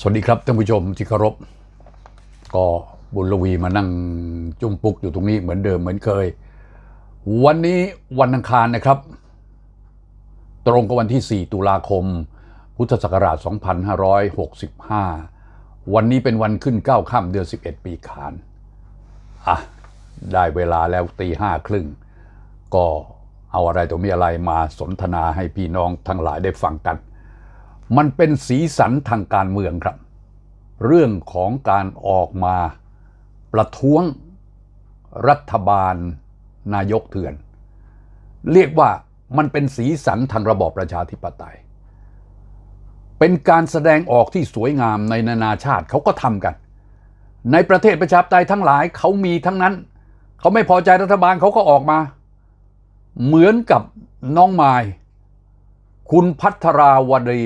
สวัสดีครับท่านผู้ชมที่เคารพ ก็บุญลวีมานั่งจุ่มปุกอยู่ตรงนี้เหมือนเดิมเหมือนเคย วันนี้วันอังคารนะครับ ตรงกับวันที่ 4 ตุลาคม พุทธศักราช 2565 วันนี้เป็นวันขึ้น 9 ค่ำเดือน 11 ปีขาน อะ ได้เวลาแล้วตีห้าครึ่ง ก็เอาอะไรตัวมีอะไรมาสนทนาให้พี่น้องทั้งหลายได้ฟังกัน มันเป็นสีสันทางการเมืองครับ เรื่องของการออกมาประท้วงรัฐบาลนายกเถื่อน เรียกว่ามันเป็นสีสันทางระบอบประชาธิปไตย เป็นการแสดงออกที่สวยงามในนานาชาติเขาก็ทำกัน ในประเทศประชาธิปไตยทั้งหลายเขามีทั้งนั้น เขาไม่พอใจรัฐบาลเขาก็ออกมา เหมือนกับน้องไม้คุณพัทราวดี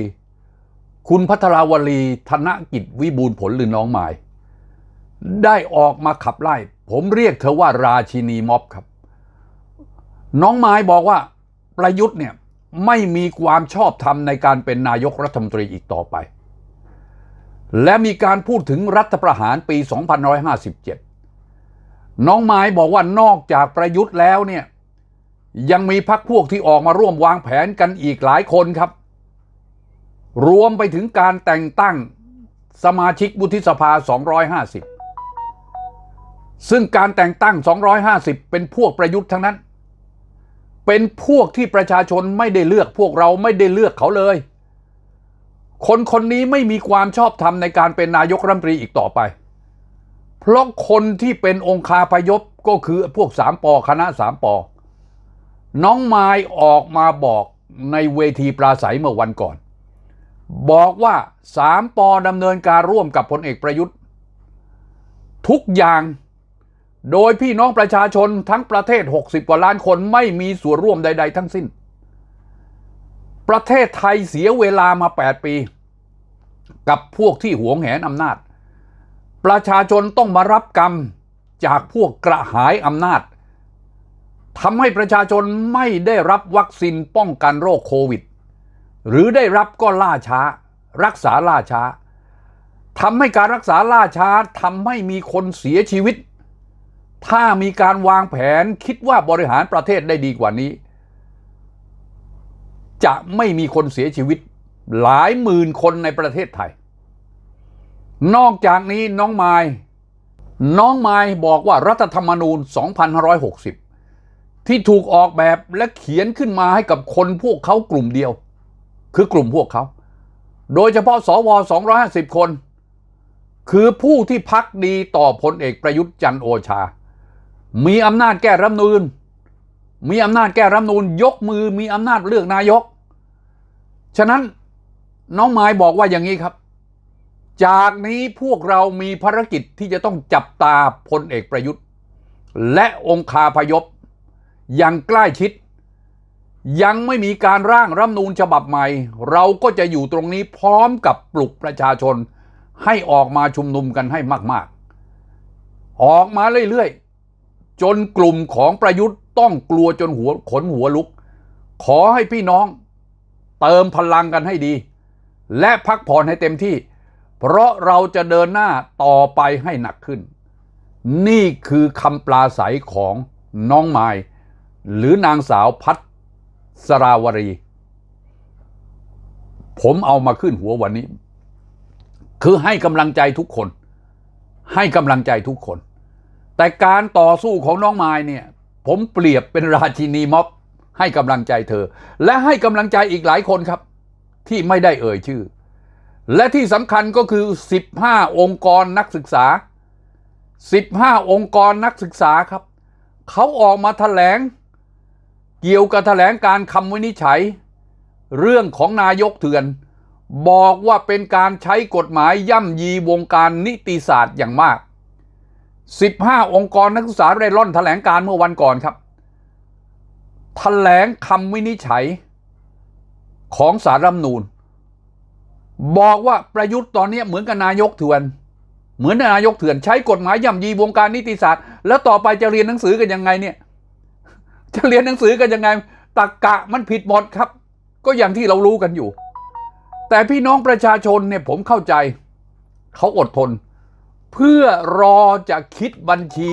คุณพัทราวลีธนกิจวิบูลผลหรือน้องไม้ได้ออกมาขับไล่ ผมเรียกเธอว่าราชินีม็อบครับ น้องไม้บอกว่าประยุทธ์เนี่ยไม่มีความชอบธรรมในการเป็นนายกรัฐมนตรีอีกต่อไป และมีการพูดถึงรัฐประหารปี 2557 น้องไม้บอกว่านอกจากประยุทธ์แล้วเนี่ยยังมีพักพวกที่ออกมาร่วมวางแผนกันอีกหลายคนครับ รวมไปถึงการแต่งตั้งสมาชิกวุฒิสภา 250 ซึ่งการแต่งตั้ง 250 เป็นพวกประยุทธ์ทั้งนั้น เป็นพวกที่ประชาชนไม่ได้เลือกพวกเราไม่ได้เลือกเขาเลย คนคนนี้ไม่มีความชอบธรรมในการเป็นนายกรัฐมนตรีอีกต่อไป เพราะคนที่เป็นองคาพยพก็คือพวกสามปอคณะสามปอน้องไม้ออกมาบอกในเวทีปราศัยเมื่อวันก่อน บอกว่าสามปอดำเนินการร่วมกับพลเอกประยุทธ์ ทุกอย่างโดยพี่น้องประชาชนทั้งประเทศ 60 กว่าล้านคนไม่มีส่วนร่วมใด ๆ ทั้งสิ้น ประเทศไทยเสียเวลามา 8 ปี กับพวกที่หวงแหนอำนาจ ประชาชนต้องมารับกรรมจากพวกกระหายอำนาจทำให้ประชาชนไม่ได้รับวัคซีนป้องกันโรคโควิด หรือได้รับก็ล่าช้า รักษาล่าช้าทำให้การรักษาล่าช้าทำให้มีคนเสียชีวิต ถ้ามีการวางแผนคิดว่าบริหารประเทศได้ดีกว่านี้ จะไม่มีคนเสียชีวิต หลายหมื่นคนในประเทศไทย นอกจากนี้น้องไม้น้องไม้บอกว่ารัฐธรรมนูญ 2560 ที่ถูกออกแบบและเขียนขึ้นมาให้กับคนพวกเขากลุ่มเดียว คือกลุ่มพวกเขา โดยเฉพาะสว250 คน คือผู้ที่พักดีต่อพลเอกประยุทธ์จันโอชา มีอำนาจแก้รัฐมนูญมีอำนาจแก้รัฐมนูญยกมือมีอำนาจเลือกนายก ฉะนั้นน้องไม้บอกว่าอย่างนี้ครับ จากนี้พวกเรามีภารกิจที่จะต้องจับตาพลเอกประยุทธ์ และองคาพยพอย่างใกล้ชิด ยังไม่มีการร่างรัฐมนูญฉบับใหม่ เราก็จะอยู่ตรงนี้พร้อมกับปลุกประชาชน ให้ออกมาชุมนุมกันให้มากๆ ออกมาเรื่อยๆ จนกลุ่มของประยุทธ์ต้องกลัวจนหัวขนหัวลุก ขอให้พี่น้อง เติมพลังกันให้ดี และพักผ่อนให้เต็มที่ เพราะเราจะเดินหน้าต่อไปให้หนักขึ้น นี่คือคำปลาใสของน้องไม้หรือนางสาวพัท สราวรี ผมเอามาขึ้นหัววันนี้ คือให้กำลังใจทุกคน ให้กำลังใจทุกคน แต่การต่อสู้ของน้องไม้เนี่ย ผมเปรียบเป็นราชินีม็อบ ให้กำลังใจเธอ และให้กำลังใจอีกหลายคนครับ ที่ไม่ได้เอ่ยชื่อ และที่สำคัญก็คือ 15 องค์กรนักศึกษา 15 องค์กรนักศึกษาครับ เขาออกมาแถลง เกี่ยวกับแถลงการคำวินิจฉัย เรื่องของนายกเถื่อน บอกว่าเป็นการใช้กฎหมายย่ำยีวงการนิติศาสตร์อย่างมาก 15 องค์กรนักศึกษาได้ร่อนแถลงการเมื่อวันก่อนครับ แถลงคำวินิจฉัย ของสารรัฐมนูญบอกว่าประยุทธ์ตอนนี้เหมือนกับนายกเถื่อน เหมือนนายกเถื่อนใช้กฎหมายย่ำยีวงการนิติศาสตร์ แล้วต่อไปจะเรียนหนังสือกันยังไงเนี่ย จะเรียนหนังสือกันยังไงตักกะมันผิดหมดครับ ก็อย่างที่เรารู้กันอยู่ แต่พี่น้องประชาชนเนี่ยผมเข้าใจเขาอดทน เพื่อรอจะคิดบัญชี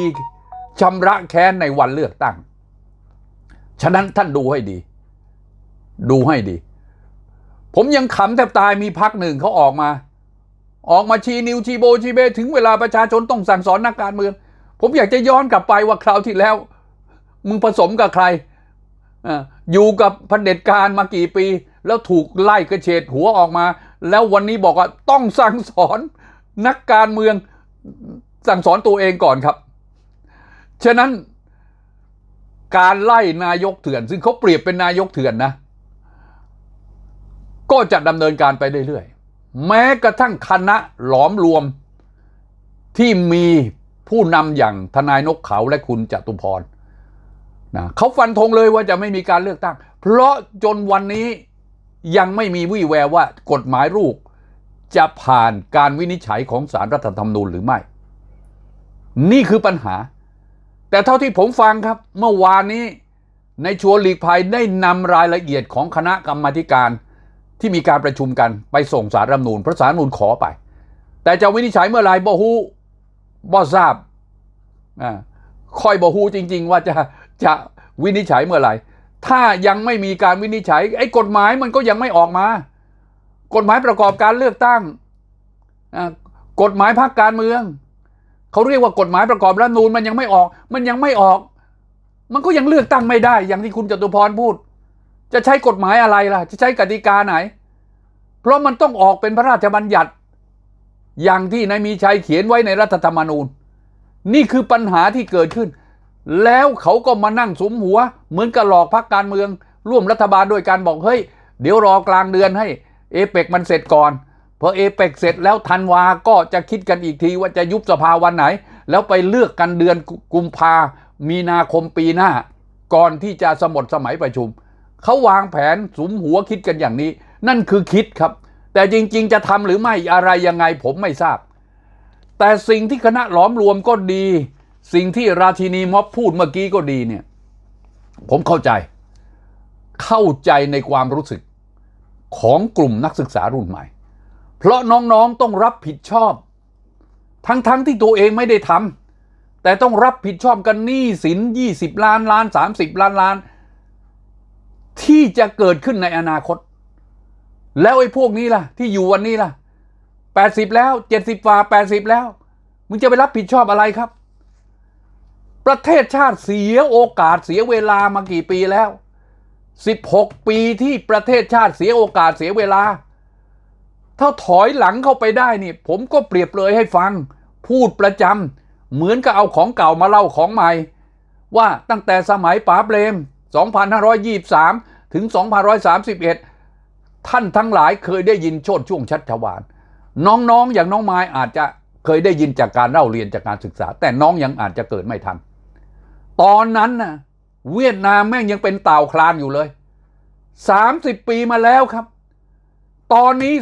ชำระแค้นในวันเลือกตั้ง ฉะนั้นท่านดูให้ดี ดูให้ดี ผมยังขำแทบตายมีพักหนึ่งเขาออกมา ออกมาชี้นิ้วชี้โบชี้เบถึงเวลาประชาชนต้องสั่งสอนนักการเมือง ผมอยากจะย้อนกลับไปว่าคราวที่แล้ว มึงผสมกับใครอยู่กับพันเด็จการมากี่ปี แล้วถูกไล่กระเฉดหัวออกมา แล้ววันนี้บอกว่าต้องสั่งสอนนักการเมืองสั่งสอนตัวเองก่อนครับ ฉะนั้นการไล่นายกเถื่อน ซึ่งเขาเปรียบเป็นนายกเถื่อนนะ ก็จะดำเนินการไปเรื่อยๆ แม้กระทั่งคณะหลอมรวมที่มีผู้นำอย่างทนายนกเขาและคุณจตุพร นะเขาฟันธงเลยว่าจะไม่มีการเลือกตั้ง เพราะจนวันนี้ยังไม่มีวี่แววว่ากฎหมายลูก จะผ่านการวินิจฉัยของสารรัฐธรรมนูญหรือไม่ นี่คือปัญหา แต่เท่าที่ผมฟังครับ เมื่อวานนี้ในชัวหลีกภัยได้นำรายละเอียดของคณะกรรมการที่มีการประชุมกันไปส่งสารรัฐธรรมนูญเพราะสารรัฐธรรมนูญขอไป แต่จะวินิจฉัยเมื่อไหร่บ่ฮูบ่ทราบอ่าค่อยบ่ฮูจริง ๆ ว่าจะ จะวินิจฉัยเมื่อไหร่ ถ้ายังไม่มีการวินิจฉัย ไอ้กฎหมายมันก็ยังไม่ออกมา กฎหมายประกอบการเลือกตั้ง กฎหมายพรรคการเมือง เขาเรียกว่ากฎหมายประกอบรัฐธรรมนูญมันยังไม่ออก มันยังไม่ออก มันก็ยังเลือกตั้งไม่ได้ อย่างที่คุณจตุพรพูด จะใช้กฎหมายอะไรล่ะ จะใช้กติกาไหน เพราะมันต้องออกเป็นพระราชบัญญัติ อย่างที่นายมีชัยเขียนไว้ในรัฐธรรมนูญ นี่คือปัญหาที่เกิดขึ้น แล้วเขาก็มานั่งสมหัว เหมือนกับหลอกพักการเมือง ร่วมรัฐบาลด้วยการบอกเฮ้ย เดี๋ยวรอกลางเดือนให้เอเปกมันเสร็จก่อนพอเอเปกเสร็จแล้วธันวาก็จะคิดกันอีกทีว่าจะยุบสภาวันไหน แล้วไปเลือกกันเดือนกุมภามีนาคมปีหน้า ก่อนที่จะสมดสมัยประชุม เขาวางแผนสุมหัวคิดกันอย่างนี้ นั่นคือคิดครับ แต่จริงๆ จะทำหรือไม่อะไรยังไงผมไม่ทราบ แต่สิ่งที่คณะหลอมรวมก็ดี สิ่งที่ราชินีม็อบพูดเมื่อกี้ก็ดีเนี่ย ผมเข้าใจ เข้าใจในความรู้สึกของกลุ่มนักศึกษารุ่นใหม่ เพราะน้องๆต้องรับผิดชอบ ทั้งๆทที่ตัวเองไม่ได้ทำแต่ต้องรับผิดชอบกันหนี้สิน 20 ล้านล้าน 30 ล้านล้าน ที่จะเกิดขึ้นในอนาคต แล้วไอ้พวกนี้ล่ะ ที่อยู่วันนี้ล่ะ 80 แล้ว 70ฝ่า80 แล้ว มึงจะไปรับผิดชอบอะไรครับ ประเทศชาติเสียโอกาสเสียเวลามากี่ปีแล้ว 16 ปีที่ประเทศชาติเสียโอกาสเสียเวลา ถ้าถอยหลังเข้าไปได้นี่ ผมก็เปรียบเลยให้ฟัง พูดประจำเหมือนกับเอาของเก่ามาเล่าของใหม่ ว่าตั้งแต่สมัยป๋าเปรม 2523 ถึง 2531 ท่านทั้งหลายเคยได้ยินโชดช่วงชัชวานน้องๆ อย่างน้องไม้อาจจะเคยได้ยินจากการเล่าเรียนจากการศึกษา แต่น้องยังอาจจะเกิดไม่ทัน ตอนนั้นน่ะเวียดนามแม่งยังเป็นเต่าคลานอยู่เลย 30 ปีมาแล้วครับ ตอนนี้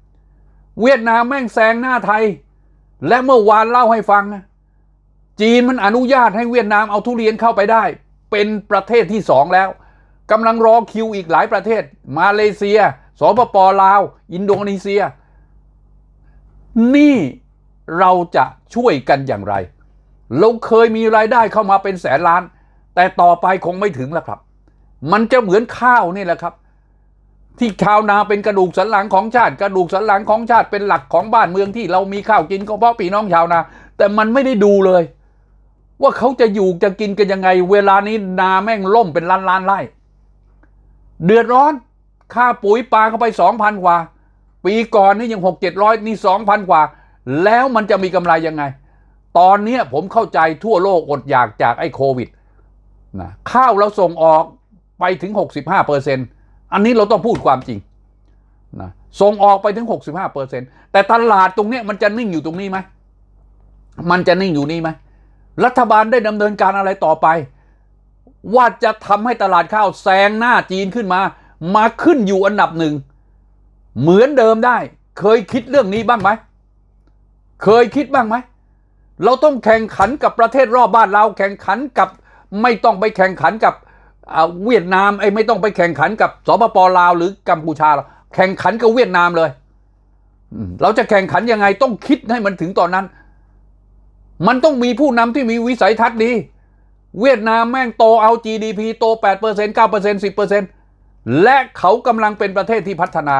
2,565 เวียดนามแม่งแซงหน้าไทย และเมื่อวานเล่าให้ฟังนะจีนมันอนุญาตให้เวียดนามเอาทุเรียนเข้าไปได้ เป็นประเทศที่สองแล้วกำลังรอคิวอีกหลายประเทศ มาเลเซีย สปปลาว อินโดนีเซีย นี่เราจะช่วยกันอย่างไร เราเคยมีรายได้เข้ามาเป็นแสนล้าน แต่ต่อไปคงไม่ถึงแล้วครับ มันจะเหมือนข้าวนี่แหละครับ ที่ชาวนาเป็นกระดูกสันหลังของชาติ กระดูกสันหลังของชาติเป็นหลักของบ้านเมืองที่เรามีข้าวกินก็เพราะพี่น้องชาวนา แต่มันไม่ได้ดูเลย ว่าเขาจะอยู่จะกินกันยังไง เวลานี้นาแม่งล่มเป็นล้านล้านไร่เดือดร้อนค่าปุ๋ยปลาเข้าไปสองพันกว่า ปีก่อนนี่ยังหกเจ็ดร้อยนี่สองพันกว่า แล้วมันจะมีกำไรยังไง ตอนนี้ผมเข้าใจทั่วโลกอดอยากจากไอ้โควิดนะข้าวเราส่งออกไปถึง 65เปอร์เซ็นต์อันนี้เราต้องพูดความจริงนะส่งออกไปถึง 65เปอร์เซ็นต์แต่ตลาดตรงนี้มันจะนิ่งอยู่ตรงนี้ไหมมันจะนิ่งอยู่นี่ไหมรัฐบาลได้ดำเนินการอะไรต่อไป ว่าจะทำให้ตลาดข้าวแซงหน้าจีนขึ้นมา มาขึ้นอยู่อันดับหนึ่ง เหมือนเดิมได้ เคยคิดเรื่องนี้บ้างไหม เคยคิดบ้างไหม เราต้องแข่งขันกับประเทศรอบบ้านเราแข่งขันกับไม่ต้องไปแข่งขันกับเวียดนามไอ้ไม่ต้องไปแข่งขันกับสปปลาวหรือกัมพูชาหรอกแข่งขันกับเวียดนามเลย เราจะแข่งขันยังไงต้องคิดให้มันถึงตอนนั้น มันต้องมีผู้นำที่มีวิสัยทัศน์ดี เวียดนามแม่งโตเอา GDP โต 8% 9% 10%และเขากำลังเป็นประเทศที่พัฒนา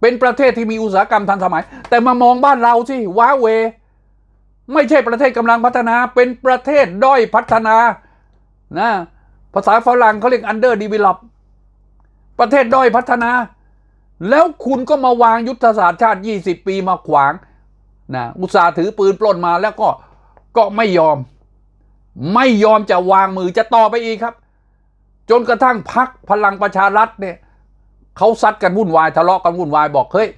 เป็นประเทศที่มีอุตสาหกรรมทันสมัย แต่มามองบ้านเราสิว้าเว ไม่ใช่ประเทศกำลังพัฒนาเป็นประเทศด้อยพัฒนานะภาษาฝรั่งเขาเรียก under develop ประเทศด้อยพัฒนา แล้วคุณก็มาวางยุทธศาสตร์ชาติ 20 ปีมาขวางนะอุตสาห์ถือปืนปล้นมาแล้วก็ก็ไม่ยอม ไม่ยอมจะวางมือจะต่อไปอีกครับ จนกระทั่งพักพลังประชารัฐเนี่ยเขาซัดกันวุ่นวายทะเลาะกันวุ่นวายบอกเฮ้ย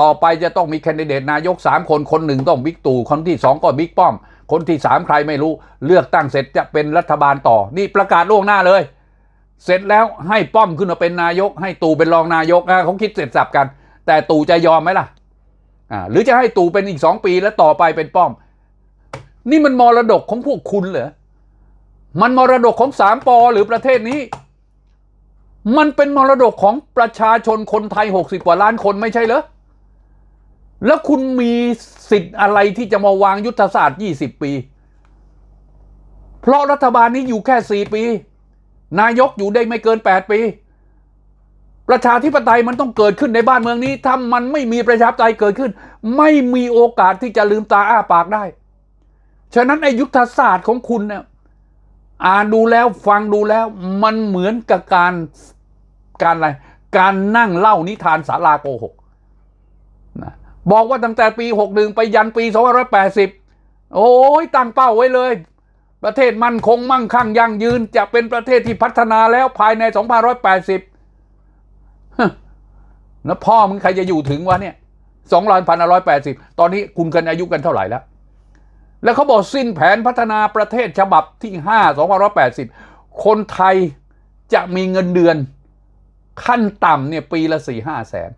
ต่อไปจะต้องมีแคนดิเดตนายกสามคนคนหนึ่งต้องบิ๊กตู่คนที่สองก็บิ๊กป้อม คนที่สามใครไม่รู้ เลือกตั้งเสร็จจะเป็นรัฐบาลต่อ นี่ประกาศล่วงหน้าเลย เสร็จแล้วให้ป้อมขึ้นมาเป็นนายก ให้ตู่เป็นรองนายกอะเขาคิดเสร็จสับกัน แต่ตู่จะยอมไหมล่ะหรือจะให้ตู่เป็นอีกสองปีแล้วต่อไปเป็นป้อม นี่มันมรดกของพวกคุณเหรอมันมรดกของสามปอหรือประเทศนี้ มันเป็นมรดกของประชาชนคนไทยหกสิบกว่าล้านคนไม่ใช่เหรอ แล้วคุณมีสิทธิ์อะไรที่จะมาวางยุทธศาสตร์ยี่สิบปี เพราะรัฐบาลนี้อยู่แค่สี่ปี นายกอยู่ได้ไม่เกินแปดปี ประชาธิปไตยมันต้องเกิดขึ้นในบ้านเมืองนี้ ถ้ามันไม่มีประชาธิปไตยเกิดขึ้น ไม่มีโอกาสที่จะลืมตาอ้าปากได้ ฉะนั้นไอ้ยุทธศาสตร์ของคุณเนี่ยอ่านดูแล้วฟังดูแล้วมันเหมือนกับการการอะไรการนั่งเล่านิทานสาราโกหก บอกว่าตั้งแต่ปี 61 ไปยันปี 2580 โอ้ยตั้งเป้าไว้เลย ประเทศมั่นคงมั่งคั่งยั่งยืน จะเป็นประเทศที่พัฒนาแล้วภายใน 2580แล้วพ่อมึงใครจะอยู่ถึงวะเนี่ย2,180 ตอนนี้คุณกันอายุกันเท่าไหร่แล้ว แล้วเขาบอกสิ้นแผนพัฒนาประเทศฉบับที่ 5 2580 คนไทยจะมีเงินเดือน ขั้นต่ำเนี่ยปีละ4 5แสน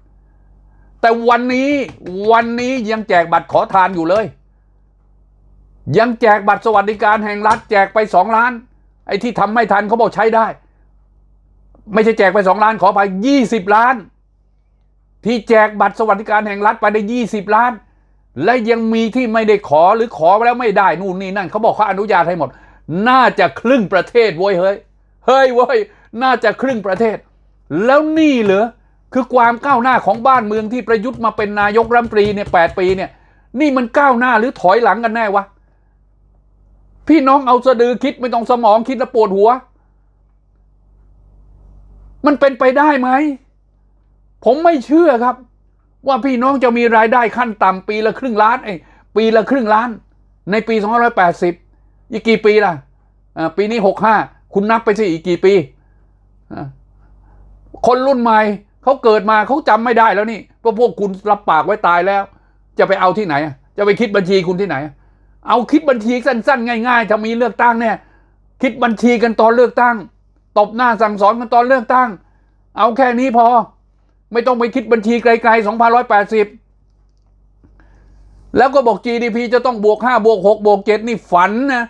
แต่วันนี้วันนี้ยังแจกบัตรขอทานอยู่เลย ยังแจกบัตรสวัสดิการแห่งรัฐ แจกไป2ล้าน ไอ้ที่ทำไม่ทันเขาบอกใช้ได้ ไม่ใช่แจกไป2ล้านขอไป20ล้าน ที่แจกบัตรสวัสดิการแห่งรัฐไปได้20ล้าน และยังมีที่ไม่ได้ขอหรือขอแล้วไม่ได้นู่นนี่นั่นเขาบอกเขาอนุญาตให้หมด น่าจะครึ่งประเทศเว้ยเฮ้ยเฮ้ยเว้ยน่าจะครึ่งประเทศ แล้วนี่เหรอ คือความก้าวหน้าของบ้านเมืองที่ประยุทธ์มาเป็นนายกรัฐมนตรีเนี่ยแปดปีเนี่ย นี่มันก้าวหน้าหรือถอยหลังกันแน่วะพี่น้องเอาสะดือคิดไม่ต้องสมองคิดแล้วปวดหัว มันเป็นไปได้ไหม ผมไม่เชื่อครับ ว่าพี่น้องจะมีรายได้ขั้นต่ำปีละครึ่งล้านเอยปีละครึ่งล้าน ในปี 2580 อีกกี่ปีล่ะอ่าปีนี้ 65 คุณนับไปสิอีกกี่ปี คนรุ่นใหม่ เขาเกิดมาเขาจำไม่ได้แล้วนี่เพราะพวกคุณรับปากไว้ตายแล้ว จะไปเอาที่ไหน จะไปคิดบัญชีคุณที่ไหน เอาคิดบัญชีสั้นๆ ง่ายๆถ้ามีเลือกตั้งเนี่ยคิดบัญชีกันตอนเลือกตั้งตบหน้าสั่งสอนกันตอนเลือกตั้ง เอาแค่นี้พอ ไม่ต้องไปคิดบัญชีไกลๆ2,180 แล้วก็บอก GDP จะต้องบวก 5 บวก 6 บวก 7 นี่ฝันนะ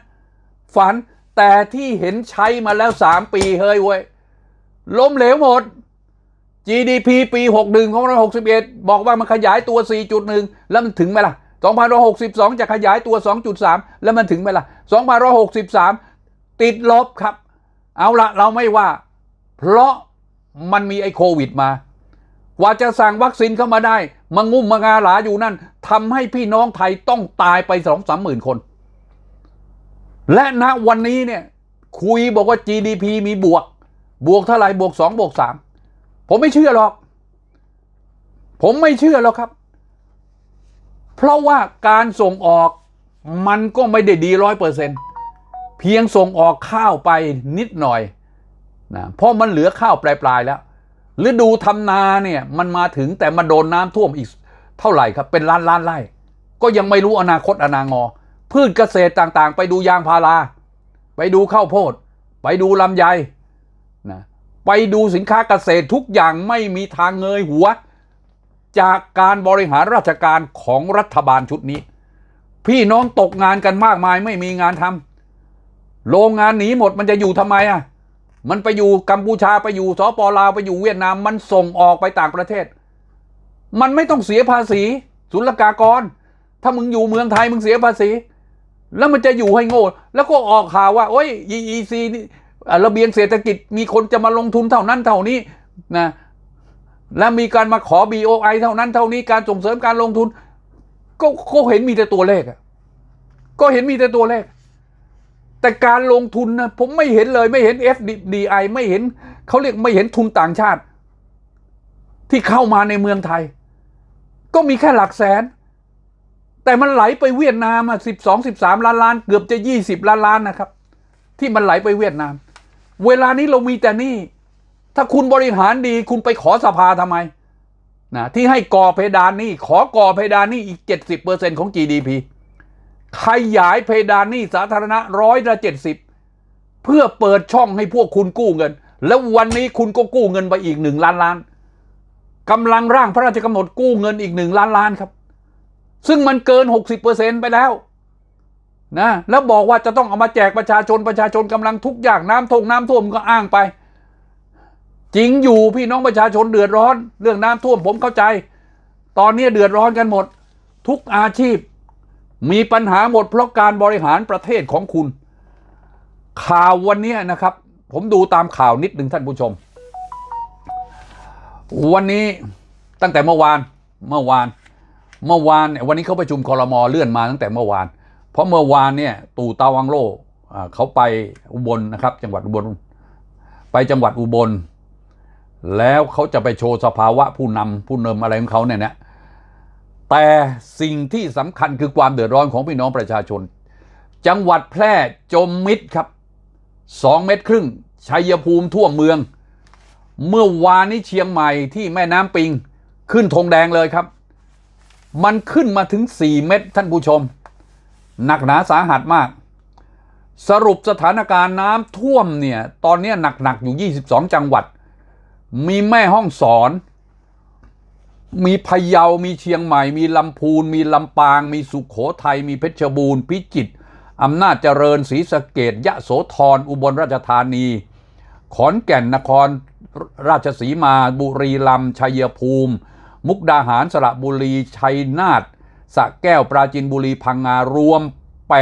ฝันแต่ที่เห็นใช้มาแล้ว 3 ปีเฮ้ยเว้ยล้มเหลวหมด GDP ปี 61ของเรา61 บอกว่ามันขยายตัว 4.1 แล้วมันถึงไหมล่ะ2,162 จะขยายตัว 2.3 แล้วมันถึงไหมล่ะ2,163 ติดลบครับ เอาละเราไม่ว่า เพราะมันมีไอ้โควิดมากว่าจะสั่งวัคซีนเข้ามาได้มางุ่มมางาหลาอยู่นั่นทำให้พี่น้องไทยต้องตายไปสองสามหมื่นคน และณวันนี้เนี่ยคุยบอกว่า GDP มีบวก บวกเท่าไหร่บวกสองบวกสาม ผมไม่เชื่อหรอก ผมไม่เชื่อหรอกครับ เพราะว่าการส่งออกมันก็ไม่ได้ดีร้อยเปอร์เซ็นเพียงส่งออกข้าวไปนิดหน่อยนะเพราะมันเหลือข้าวปลายๆแล้วฤดูทำนาเนี่ยมันมาถึงแต่มาโดนน้ำท่วมอีกเท่าไหร่ครับเป็นล้านล้านไร่ ก็ยังไม่รู้อนาคตอนางอ พืชเกษตรต่างๆ ไปดูยางพารา ไปดูข้าวโพด ไปดูลำไย ไปดูสินค้าเกษตรทุกอย่างไม่มีทางเงยหัว จากการบริหารราชการของรัฐบาลชุดนี้ พี่น้องตกงานกันมากมายไม่มีงานทำโรงงานหนีหมดมันจะอยู่ทำไมอะมันไปอยู่กัมพูชาไปอยู่สปลาวไปอยู่เวียดนามมันส่งออกไปต่างประเทศ มันไม่ต้องเสียภาษีศุลกากร ถ้ามึงอยู่เมืองไทยมึงเสียภาษี แล้วมันจะอยู่ให้โง่แล้วก็ออกข่าวว่า โอ้ย EEC นี่ ระเบียงเศรษฐกิจมีคนจะมาลงทุนเท่านั้นเท่านี้นะและมีการมาขอ BOI เท่านั้นเท่านี้การส่งเสริมการลงทุน ก็ก็เห็นมีแต่ตัวเลขก็เห็นมีแต่ตัวเลข แต่การลงทุนนะผมไม่เห็นเลยไม่เห็น FDI ไม่เห็นเขาเรียกไม่เห็นทุนต่างชาติ ที่เข้ามาในเมืองไทย ก็มีแค่หลักแสน แต่มันไหลไปเวียดนามอะสิบสองสิบสามล้านล้าน เกือบจะยี่สิบล้านล้านนะครับ ที่มันไหลไปเวียดนาม เวลานี้เรามีแต่นี่ ถ้าคุณบริหารดีคุณไปขอสภาทำไมนะที่ให้ก่อเพดานนี้ขอก่อเพดานนี้อีก 70%ของ GDP ขยายเพดานนี้สาธารณะร้อยละ70เพื่อเปิดช่องให้พวกคุณกู้เงิน แล้ววันนี้คุณก็กู้เงินไปอีกหนึ่งล้านล้านกำลังร่างพระราชกำหนดกู้เงินอีกหนึ่งล้านล้านครับ ซึ่งมันเกิน 60%ไปแล้ว นะแล้วบอกว่าจะต้องเอามาแจกประชาชนประชาชนกำลังทุกข์ยากน้ำท่วมน้ำท่วมก็อ้างไป จริงอยู่พี่น้องประชาชนเดือดร้อน เรื่องน้ำท่วมผมเข้าใจ ตอนนี้เดือดร้อนกันหมด ทุกอาชีพ มีปัญหาหมดเพราะการบริหารประเทศของคุณ ข่าววันนี้นะครับ ผมดูตามข่าวนิดหนึ่งท่านผู้ชม วันนี้ตั้งแต่เมื่อวานเมื่อวาน เมื่อวานเนี่ยวันนี้เขาประชุมคอรมอเลื่อนมาตั้งแต่เมื่อวาน เพราะเมื่อวานเนี่ยตู่ตาวังโลเขาไปอุบลนะครับ จังหวัดอุบล ไปจังหวัดอุบล แล้วเขาจะไปโชว์สภาวะผู้นำผู้นำอะไรของเขาเนี่ยนะแต่สิ่งที่สำคัญคือความเดือดร้อนของพี่น้องประชาชน จังหวัดแพร่จมมิดครับสองเมตรครึ่งชัยภูมิท่วมเมือง เมื่อวานนี้เชียงใหม่ที่แม่น้ำปิง ขึ้นธงแดงเลยครับ มันขึ้นมาถึง 4 เมตรท่านผู้ชม หนักหนาสาหัสมาก สรุปสถานการณ์น้ำท่วมเนี่ย ตอนนี้หนัก ๆ อยู่ 22 จังหวัด มีแม่ห้องสอน มีพะเยา มีเชียงใหม่ มีลำพูน มีลำปาง มีสุขโขทัย มีเพชรบูรณ์ พิจิตร อำนาจเจริญ ศรีสะเกดยะโสธร อุบลราชธานี ขอนแก่น นคร ราชสีมา บุรีรัมย์ ชัยภูมิ มุกดาหาร สระบุรี ชัยนาท สะแก้วปราจินบุรีพังงารวม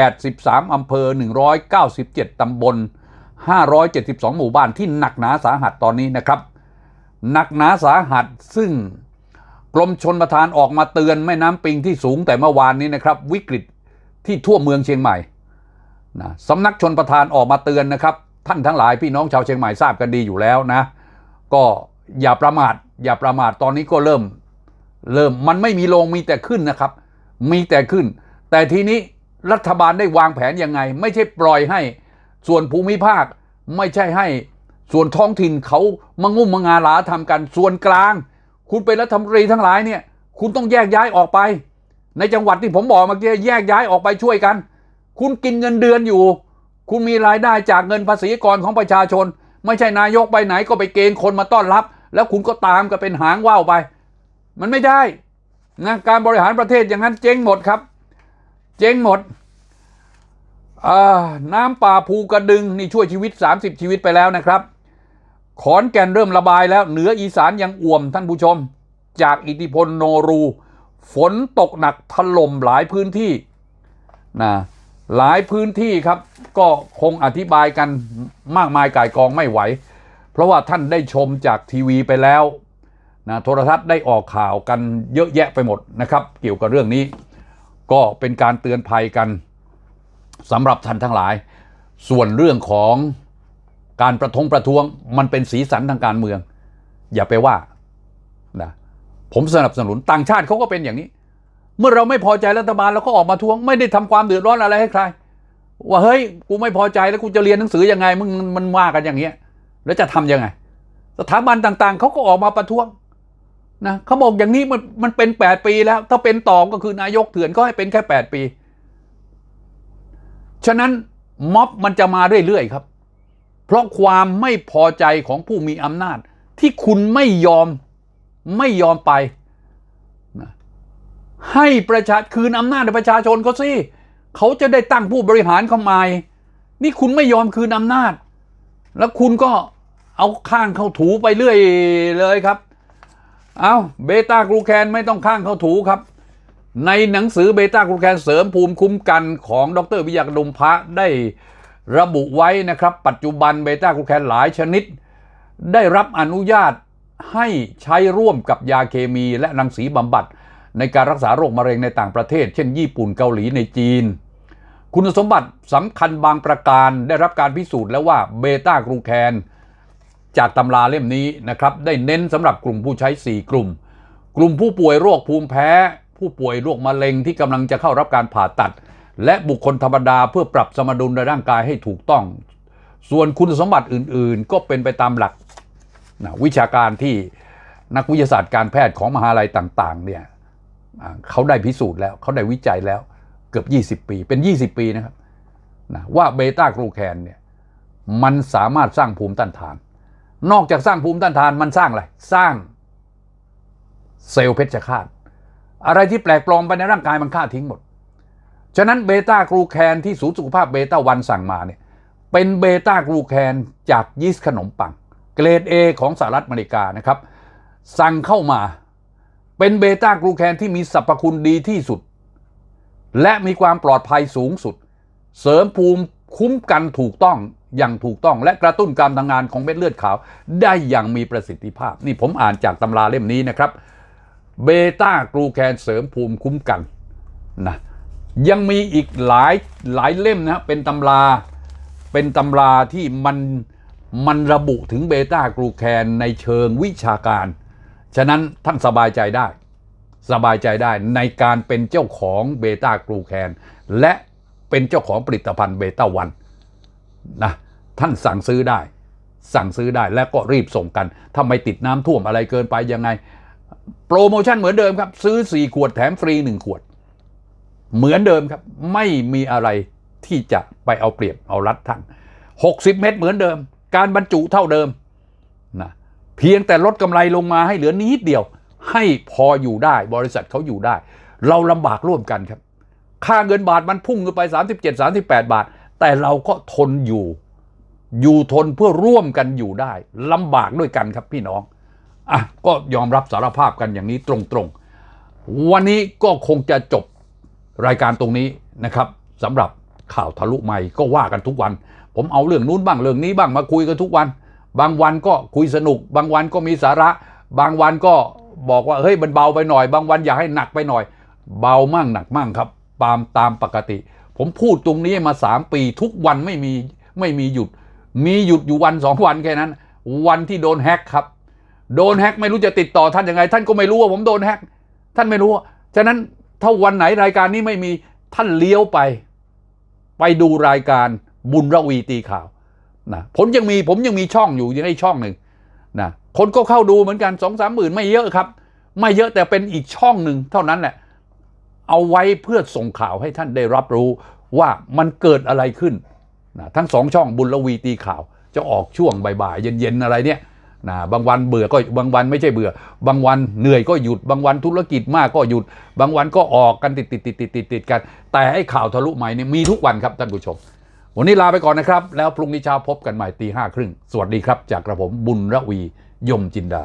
83 อำเภอ 197 ตำบล 572 หมู่บ้านที่หนักหนาสาหัสตอนนี้นะครับ หนักหนาสาหัสซึ่งกรมชนประทานออกมาเตือนแม่น้ำปิงที่สูงแต่เมื่อวานนี้นะครับ วิกฤตที่ทั่วเมืองเชียงใหม่นะสำนักชนประทานออกมาเตือนนะครับ ท่านทั้งหลายพี่น้องชาวเชียงใหม่ทราบกันดีอยู่แล้วนะ ก็อย่าประมาทอย่าประมาทตอนนี้ก็เริ่ม เริ่มมันไม่มีลงมีแต่ขึ้นนะครับ มีแต่ขึ้น แต่ทีนี้รัฐบาลได้วางแผนยังไง ไม่ใช่ปล่อยให้ส่วนภูมิภาค ไม่ใช่ให้ส่วนท้องถิ่นเขามางุ่มมางาหลาทำกันส่วนกลาง คุณเป็นรัฐมนตรีทั้งหลายเนี่ย คุณต้องแยกย้ายออกไป ในจังหวัดที่ผมบอกเมื่อกี้แยกย้ายออกไปช่วยกัน คุณกินเงินเดือนอยู่ คุณมีรายได้จากเงินภาษีกรของประชาชน ไม่ใช่นายกไปไหนก็ไปเกณฑ์คนมาต้อนรับ แล้วคุณก็ตามก็เป็นหางว่าวไป มันไม่ได้ นะการบริหารประเทศอย่างนั้นเจ๊งหมดครับ เจ๊งหมดน้ำป่าภูกระดึงนี่ช่วยชีวิต 30 ชีวิตไปแล้วนะครับ ขอนแก่นเริ่มระบายแล้ว เหนืออีสานยังอ่วมท่านผู้ชม จากอิทธิพลโนรู ฝนตกหนักถล่มหลายพื้นที่นะหลายพื้นที่ครับ ก็คงอธิบายกันมากมายก่ายกองไม่ไหว เพราะว่าท่านได้ชมจากทีวีไปแล้ว นะโทรทัศน์ได้ออกข่าวกันเยอะแยะไปหมดนะครับ เกี่ยวกับเรื่องนี้ ก็เป็นการเตือนภัยกันสำหรับท่านทั้งหลาย ส่วนเรื่องของการประท้วงประท้วงมันเป็นสีสันทางการเมือง อย่าไปว่านะผมสนับสนุนต่างชาติเขาก็เป็นอย่างนี้ เมื่อเราไม่พอใจรัฐบาลเราก็ออกมาทวง ไม่ได้ทำความเดือดร้อนอะไรให้ใคร ว่าเฮ้ยกูไม่พอใจแล้วกูจะเรียนหนังสือยังไงมึงมันว่ากันอย่างเงี้ยแล้วจะทำยังไง สถาบันต่างๆเขาก็ออกมาประท้วง นะเขาบอกอย่างนี้มันมันเป็นแปดปีแล้ว ถ้าเป็นต่อก็คือนายกเถื่อนก็ให้เป็นแค่แปดปี ฉะนั้นม็อบมันจะมาเรื่อยๆครับ เพราะความไม่พอใจของผู้มีอำนาจ ที่คุณไม่ยอมไม่ยอมไปนะให้ประชาคืนอำนาจให้ประชาชนเขาสิเขาจะได้ตั้งผู้บริหารเข้าม่นี่คุณไม่ยอมคืนอำนาจ แล้วคุณก็เอาข้างเข้าถูไปเรื่อยเลยครับ เอาเบต้ากลูแคนไม่ต้องข้างเข้าถูครับ ในหนังสือเบต้ากลูแคนเสริมภูมิคุ้มกันของดรวิยากดมพระได้ระบุไว้นะครับ ปัจจุบันเบต้ากลูแคนหลายชนิด ได้รับอนุญาตให้ใช้ร่วมกับยาเคมีและรังสีบำบัด ในการรักษาโรคมะเร็งในต่างประเทศ เช่น ญี่ปุ่นเกาหลีในจีน คุณสมบัติสำคัญบางประการได้รับการพิสูจน์แล้วว่าเบต้ากลูแคน จากตำราเล่มนี้นะครับได้เน้นสำหรับกลุ่มผู้ใช้ 4 กลุ่ม กลุ่มผู้ป่วยโรคภูมิแพ้ ผู้ป่วยโรคมะเร็งที่กำลังจะเข้ารับการผ่าตัด และบุคคลธรรมดาเพื่อปรับสมดุลในร่างกายให้ถูกต้อง ส่วนคุณสมบัติอื่น ๆ ก็เป็นไปตามหลักวิชาการที่นักวิทยาศาสตร์การแพทย์ของมหาลัยต่างๆเนี่ยเขาได้พิสูจน์แล้วเขาได้วิจัยแล้วเกือบ 20 ปีเป็น 20 ปีนะครับนะว่าเบต้ากลูแคนเนี่ยมันสามารถสร้างภูมิต้านทาน นอกจากสร้างภูมิต้านทานมันสร้างอะไร สร้างเซลล์เพชฌฆาต อะไรที่แปลกปลอมไปในร่างกายมันฆ่าทิ้งหมด ฉะนั้นเบต้ากลูแคนที่ศูนย์สุขภาพเบต้าวันสั่งมาเนี่ยเป็นเบต้ากลูแคนจากยีสต์ขนมปัง เกรด A ของสหรัฐอเมริกานะครับ สั่งเข้ามาเป็นเบต้ากลูแคนที่มีสรรพคุณดีที่สุด และมีความปลอดภัยสูงสุด เสริมภูมิคุ้มกันถูกต้อง อย่างถูกต้องและกระตุ้นการทำงานของเม็ดเลือดขาว ได้อย่างมีประสิทธิภาพ นี่ผมอ่านจากตำราเล่มนี้นะครับเบต้ากลูแคนเสริมภูมิคุ้มกันนะยังมีอีกหลายหลายเล่มนะเป็นตำราเป็นตำราที่มันมันระบุถึงเบต้ากลูแคนในเชิงวิชาการ ฉะนั้นท่านสบายใจได้ สบายใจได้ในการเป็นเจ้าของเบต้ากลูแคน และเป็นเจ้าของผลิตภัณฑ์เบต้าวันนะ ท่านสั่งซื้อได้ สั่งซื้อได้แล้วก็รีบส่งกัน ถ้าไม่ติดน้ำท่วมอะไรเกินไปยังไง โปรโมชั่นเหมือนเดิมครับ ซื้อ 4 ขวดแถมฟรี 1 ขวด เหมือนเดิมครับ ไม่มีอะไรที่จะไปเอาเปรียบเอารัดท่าน 60 เม็ดเหมือนเดิม การบรรจุเท่าเดิมนะเพียงแต่ลดกำไรลงมาให้เหลือนิดเดียว ให้พออยู่ได้บริษัทเขาอยู่ได้ เราลำบากร่วมกันครับ ค่าเงินบาทมันพุ่งขึ้นไป 37 38 บาท แต่เราก็ทนอยู่ อยู่ทนเพื่อร่วมกันอยู่ได้ลำบากด้วยกันครับพี่น้องอะก็ยอมรับสารภาพกันอย่างนี้ตรงๆ วันนี้ก็คงจะจบรายการตรงนี้นะครับสำหรับข่าวทะลุใหม่ก็ว่ากันทุกวัน ผมเอาเรื่องนู้นบ้างเรื่องนี้บ้างมาคุยกันทุกวัน บางวันก็คุยสนุก บางวันก็มีสาระ บางวันก็บอกว่าเฮ้ยมันเบาไปหน่อย บางวันอยากให้หนักไปหน่อย เบามั่งหนักมั่งครับตามตามปกติ ผมพูดตรงนี้มาสามปีทุกวันไม่มีไม่มีหยุด มีหยุดอยู่วันสองวันแค่นั้น วันที่โดนแฮกครับ โดนแฮกไม่รู้จะติดต่อท่านยังไง ท่านก็ไม่รู้ว่าผมโดนแฮกท่านไม่รู้ฉะนั้นถ้าวันไหนรายการนี้ไม่มีท่านเลี้ยวไป ไปดูรายการบุญระวีตีข่าวนะผมยังมีผมยังมีช่องอยู่ยังให้ช่องหนึ่งนะคนก็เข้าดูเหมือนกันสองสามหมื่นไม่เยอะครับ ไม่เยอะแต่เป็นอีกช่องหนึ่งเท่านั้นแหละ เอาไว้เพื่อส่งข่าวให้ท่านได้รับรู้ว่ามันเกิดอะไรขึ้น นะทั้งสองช่องบุญระวีตีข่าว จะออกช่วงบ่ายๆเย็นๆอะไรเนี่ยนะบางวันเบื่อก็บางวันไม่ใช่เบื่อ บางวันเหนื่อยก็หยุด บางวันธุรกิจมากก็หยุด บางวันก็ออกกันติดติดติดติดติดติดกัน แต่ไอ้ข่าวทะลุใหม่เนี่ยมีทุกวันครับท่านผู้ชม วันนี้ลาไปก่อนนะครับ แล้วพรุ่งนี้เช้าพบกันใหม่ตีห้าครึ่งสวัสดีครับ จากกระผมบุญระวียมจินดา